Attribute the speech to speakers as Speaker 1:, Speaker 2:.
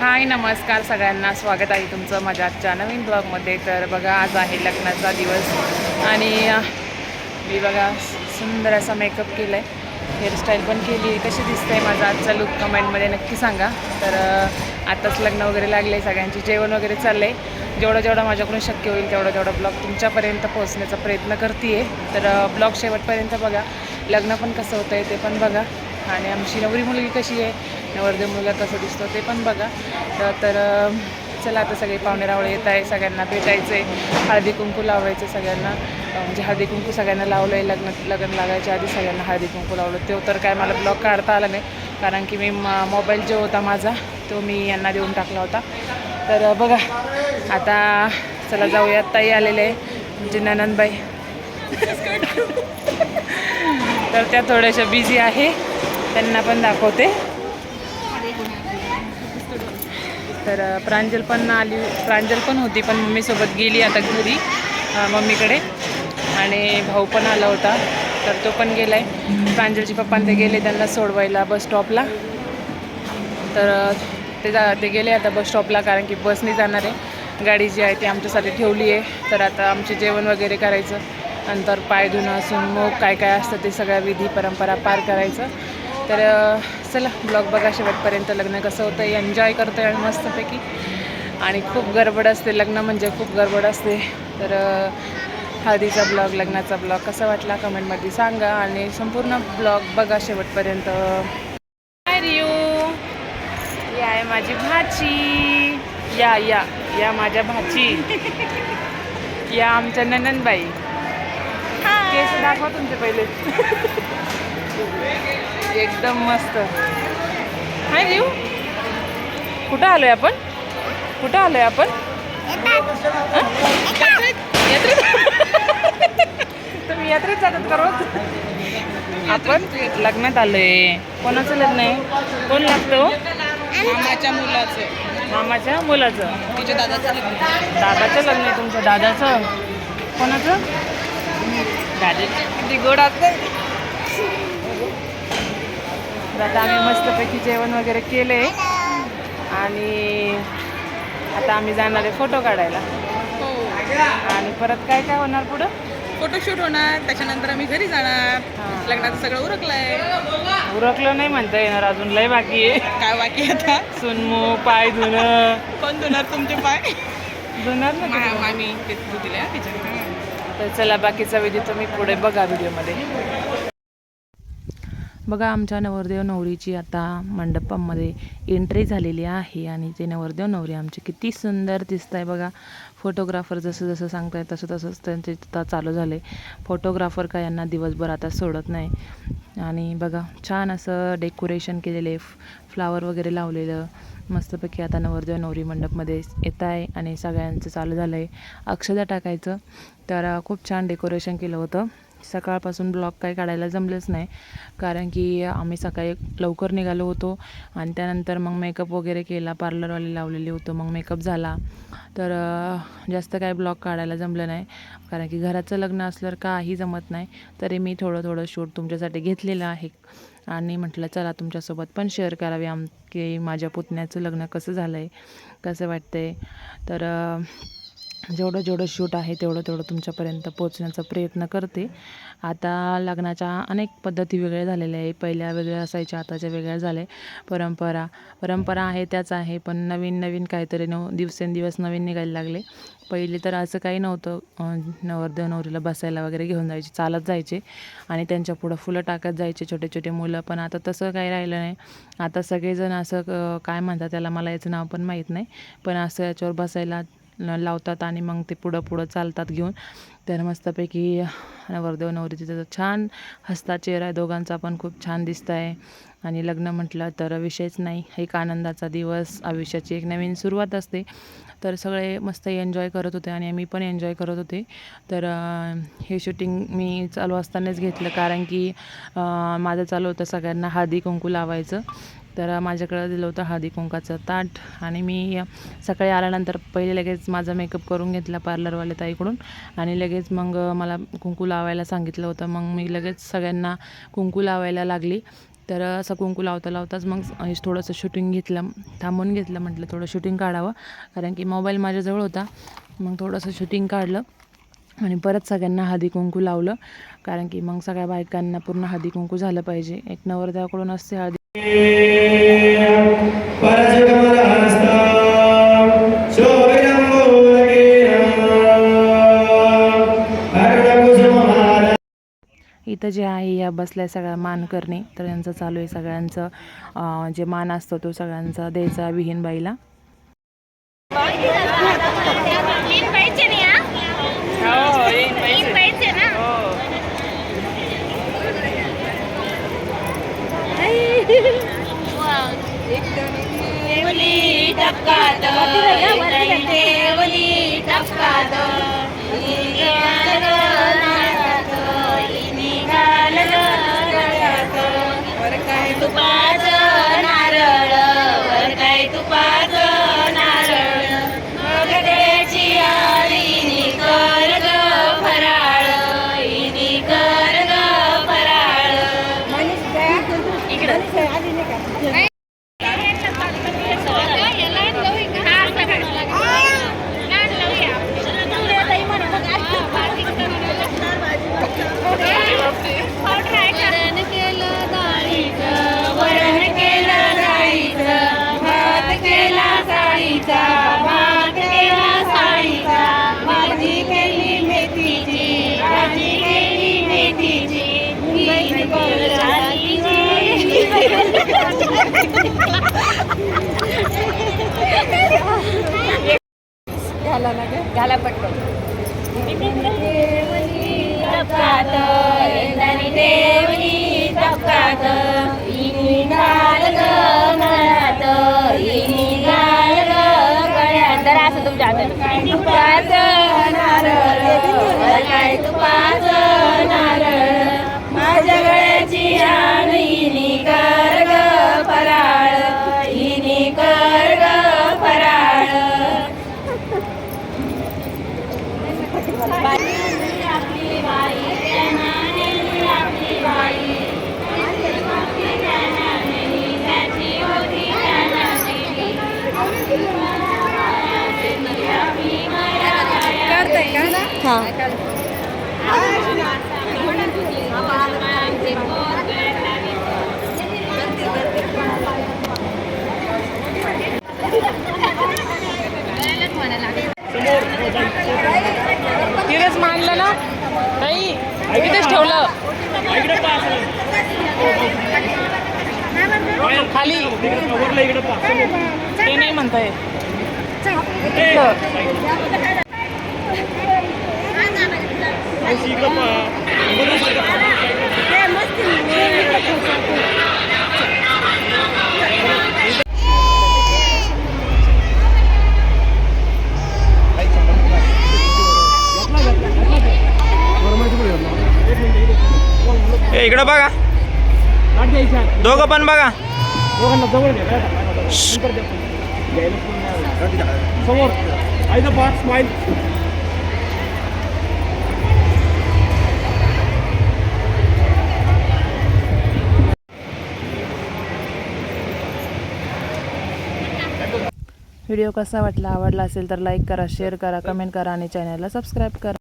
Speaker 1: हाय नमस्कार सगळ्यांना. स्वागत आहे तुमचं माझ्या आजच्या नवीन ब्लॉगमध्ये. तर बघा आज आहे लग्नाचा दिवस आणि मी बघा सुंदर असा मेकअप केला आहे हेअरस्टाईल पण केली. आहे कशी दिसते माझा आजचा लुक कमेंटमध्ये नक्की सांगा. तर आत्ताच आताच लग्न वगैरे लागले आहे सगळ्यांचे. जेवण वगैरे चाललं आहे जेवढं जेवढं माझ्याकडून शक्य होईल तेवढं तेवढं ब्लॉग तुमच्यापर्यंत पोहोचण्याचा प्रयत्न करते आहे तर ब्लॉग शेवटपर्यंत बघा. लग्न पण कसं होतं आहे ते पण बघा. आणि आमची नवरी मुलगी कशी आहे? नवरदेव मुलगा कसं दिसतो ते पण बघा. तर- चला आता सगळे पाहुणे रावळे येत आहे सगळ्यांना भेटायचं आहे हळदी कुंकू लावायचं सगळ्यांना. म्हणजे हळदी कुंकू सगळ्यांना लावलं आहे लग्न लग्न लागायच्या आधी सगळ्यांना हळदी कुंकू लावलं. तो तर काय मला ब्लॉग काढता आला नाही. कारण की मी मोबाईल जो होता माझा तो मी यांना देऊन टाकला होता. तर बघा. आता चला जाऊयात. ताई आलेले आहे म्हणजे ननंदबाई. तर त्या थोड्याशा बिझी आहे. त्यांना पण दाखवते. तर प्रांजल पण आली प्रांजल पण होती पण मम्मीसोबत गेली आता घरी मम्मीकडे. आणि भाऊ पण आला होता तर तो पण गेला आहे प्रांजलचे पप्पा ते गेले त्यांना सोडवायला बस स्टॉपला. तर ते जा ते गेले आता बस स्टॉपला कारण की बसने जाणार आहे. गाडी जी आहे ती आमच्यासाठी ठेवली आहे. तर आता आमचे जेवण वगैरे करायचं. नंतर पाय धुणं असून मग काय काय असतं ते सगळ्या विधी परंपरा पार करायचं. तर चला ब्लॉग बघा शेवटपर्यंत. लग्न कसं होतं एन्जॉय करतो आहे मस्तपैकी. आणि खूप गडबड असते लग्न म्हणजे खूप गडबड असते. तर हळदीचा ब्लॉग लग्नाचा ब्लॉग कसा वाटला कमेंटमध्ये सांगा. आणि संपूर्ण ब्लॉग बघा शेवटपर्यंत. हाय रियू आहे माझी भाची. या या. या माझ्या भाची. या आमच्या ननंदबाई. केस दाखवा तुमचे पहिले. एकदम मस्त. हाय रियू कुठं आलोय आपण? कुठं आलोय आपण? हं? यात्रेत. तुम्ही यात्रेत जातात का रोज? आपण लग्नात आलोय. कोणाचं लग्न आहे? कोण लागतं
Speaker 2: मामाच्या मुलाचं.
Speaker 1: मामाच्या मुलाचं.
Speaker 2: तिच्या दादाचं लग्न
Speaker 1: दादाचं लग्न आहे तुमचं. दादाचं. कोणाचं? दादाचं.
Speaker 2: किती गोड असतं
Speaker 1: तर आता आम्ही मस्तपैकी जेवण वगैरे केले आणि आता आम्ही जाणार आहे फोटो काढायला.
Speaker 2: हो.
Speaker 1: आणि परत काय काय होणार पुढं?
Speaker 2: फोटोशूट होणार त्याच्यानंतर आम्ही घरी जाणार. लग्नाचं सगळं उरकलंय.
Speaker 1: उरकलं नाही म्हणता येणार अजून लय बाकी आहे.
Speaker 2: काय बाकी आता?
Speaker 1: सुनमू पाय धुणं.
Speaker 2: कोण धुणार तुमचे पाय?
Speaker 1: धुणार ना?
Speaker 2: मामी ते धुतले तिच्या
Speaker 1: तर चला बाकीचा व्हिडिओ तुम्ही पुढे बघा व्हिडिओमध्ये बघा आमच्या नवरदेव नवरीची आता मंडपामध्ये एंट्री झालेली आहे आणि ते नवरदेव नवरी आमचे किती सुंदर दिसत आहे बघा. फोटोग्राफर जसं जसं सांगताय तसं तसंच त्यांचे आता चालू झाले. फोटोग्राफर काय यांना दिवसभर आता सोडत नाही. आणि बघा छान असं डेकोरेशन केलेले फ्लावर वगैरे लावलेलं. मस्तपैकी आता नवरदेव नवरी मंडपमध्ये येत आहे आणि सगळ्यांचं चालू झालं आहे अक्षदा टाकायचं. तर खूप छान डेकोरेशन केलं होतं. सकाळपासून ब्लॉग काही काढायला जमलंच नाही. कारण की आम्ही सकाळी लवकर निघालो होतो आणि त्यानंतर मग मेकअप वगैरे केला पार्लरवाले लावलेले होतो मग मेकअप झाला. तर जास्त काय ब्लॉग काढायला जमलं नाही. कारण की घराचं लग्न असल्यावर काही जमत नाही. तरी मी थोडं थोडं शूट तुमच्यासाठी घेतलेलं आहे. आणि म्हटलं चला तुमच्यासोबत पण शेअर करावे आम की माझ्या पुतण्याचं लग्न कसं झालं आहे कसं वाटतं आहे तर जेवढं जेवढं शूट आहे तेवढं तेवढं तुमच्यापर्यंत पोचण्याचा प्रयत्न करते. आता लग्नाच्या अनेक पद्धती वेगळ्या झालेल्या आहे पहिल्या वेगळ्या असायच्या आताच्या वेगळ्या झाल्या. परंपरा परंपरा आहे त्याच आहे पण नवीन नवीन काहीतरी नव दिवसेंदिवस नवीन निघायला लागले. पहिले तर असं काही नव्हतं नवरदेव नवरीला बसायला वगैरे घेऊन जायचे चालत जायचे आणि त्यांच्या पुढं फुलं टाकत जायचे छोटे छोटे मुलं. पण आता तसं काही राहिलं नाही. आता सगळेजण असं काय म्हणतात त्याला मला याचं नाव पण माहीत नाही. पण असं याच्यावर बसायला लावतात आणि मग ते पुढं पुढं चालतात घेऊन. तर मस्तपैकी नवरदेव नवरीची त्याचा छान हसता चेहरा आहे. दोघांचा पण खूप छान दिसत आहे. आणि लग्न म्हटलं तर विषयच नाही. एक आनंदाचा दिवस आयुष्याची एक नवीन सुरुवात असते. तर सगळे मस्त एन्जॉय करत होते आणि मी पण एन्जॉय करत होते. तर हे शूटिंग मी चालू असतानाच घेतलं कारण की माझं चालू होतं सगळ्यांना हळदी कुंकू लावायचं.
Speaker 3: तर माझ्याकडं दिलं होतं हळदी कुंकाचं ताट आणि मी सकाळी आल्यानंतर पहिले लगेच माझा मेकअप करून घेतला पार्लरवाल्या ताईकडून. आणि लगेच मग मला कुंकू लावायला सांगितलं होतं. मग मी लगेच सगळ्यांना कुंकू लावायला लागली. तर असं कुंकू लावता लावताच मग थोडंसं शूटिंग घेतलं थांबून घेतलं म्हटलं थोडं शूटिंग काढावं. कारण की मोबाईल माझ्याजवळ होता. मग थोडंसं शूटिंग काढलं आणि परत सगळ्यांना हळदी कुंकू लावलं. कारण की मग सगळ्या बायकांना पूर्ण हळदी कुंकू झालं पाहिजे. एक नवरदेवाकडून असते हळदी इथं जे आहे या बसल्या सगळ्या मान करणे तर यांचं चालू आहे सगळ्यांचं. जे मान असतो तो सगळ्यांचा द्यायचा
Speaker 4: विहीन बाईला దేవుని मुंबई घाला पटकन टपकात इंद्राणी
Speaker 2: तिथेच मांडलं ना? नाही तिथेच ठेवलं. खाली. ते नाही म्हणताय.
Speaker 5: इकडं बघा. दोघं पण बघा.
Speaker 6: समोर.
Speaker 3: व्हिडिओ कसा वाटला आवडला असेल तर लाईक करा शेअर करा कमेंट करा आणि चॅनलला सबस्क्राईब करा.